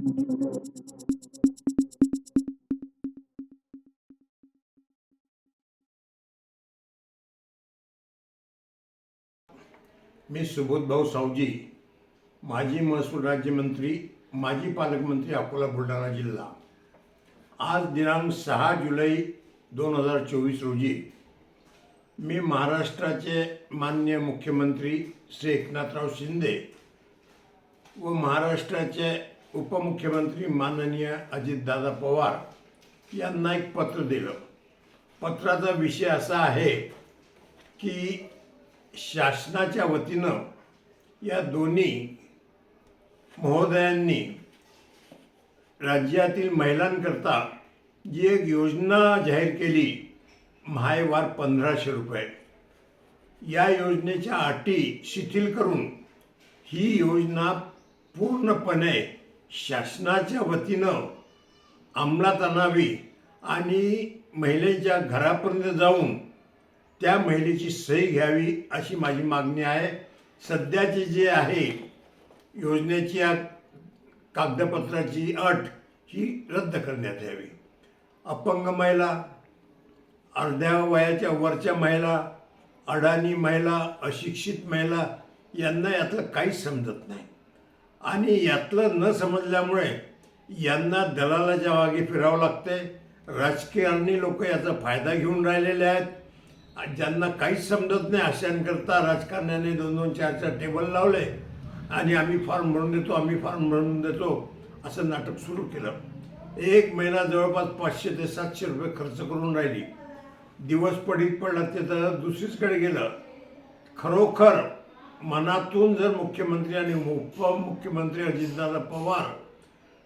मी सुबोधभाऊ सावजी माजी महसूल राज्यमंत्री माजी पालकमंत्री अकोला बुलढाणा जिल्हा. आज दिनांक सहा जुलै दोन हजार चोवीस रोजी मी महाराष्ट्राचे मान्य मुख्यमंत्री श्री एकनाथराव शिंदे व महाराष्ट्राचे उपमुख्यमंत्री माननीय अजितदादा पवार यांना एक पत्र दिलं. पत्राचा विषय असा आहे की शासनाच्या वतीनं या दोन्ही महोदयांनी राज्यातील महिलांकरता जी एक योजना जाहीर केली महायवार पंधराशे रुपये. या योजनेच्या अटी शिथिल करून ही योजना पूर्णपणे शासनाच्या वतीनं अंमलात आणावी आणि महिलेच्या घरापर्यंत जाऊन त्या महिलेची सही घ्यावी अशी माझी मागणी आहे. सध्याची जे आहे योजनेची या कागदपत्राची अट ही रद्द करण्यात यावी. अपंग महिला अर्ध्या वयाच्या वरच्या महिला अडाणी महिला अशिक्षित महिला यांना यातलं काहीच समजत नाही. आणि यातलं न समजल्यामुळे यांना दलालाच्या मागे फिरावं लागते राजकारणी लोक याचा फायदा घेऊन राहिलेले आहेत. आणि ज्यांना काहीच समजत नाही अशांकरता राजकारण्याने दोन दोन चार चार टेबल लावले. आणि आम्ही फॉर्म भरून देतो आम्ही फॉर्म भरून देतो असं नाटक सुरू केलं. एक महिना जवळपास पाचशे ते सातशे रुपये खर्च करून राहिली. दिवस पडीत पडला ते तर दुसरीचकडे गेलं. खरोखर मनातून जर मुख्यमंत्री आणि उपमुख्यमंत्री अजितदादा पवार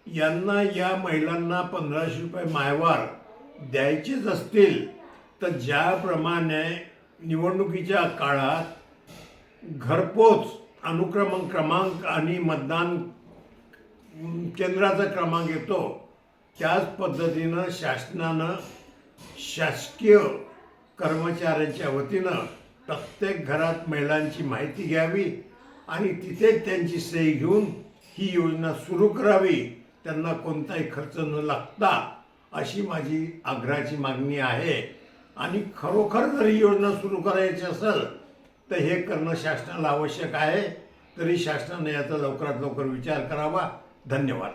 यांना या महिलांना पंधराशे रुपये मायवार द्यायचेच असतील तर ज्याप्रमाणे निवडणुकीच्या काळात घरपोच अनुक्रम क्रमांक आणि मतदान केंद्राचा क्रमांक येतो त्याच पद्धतीनं शासनानं शासकीय कर्मचाऱ्यांच्या वतीनं प्रत्येक घरात महिलांची माहिती घ्यावी आणि तिथेच त्यांची सही घेऊन ही योजना सुरू करावी. त्यांना कोणताही खर्च न लागता अशी माझी आग्रहाची मागणी आहे. आणि खरोखर जर ही योजना सुरू करायची असेल तर हे करणं शासनाला आवश्यक आहे. तरी शासनाने याचा लवकरात लवकर विचार करावा. धन्यवाद.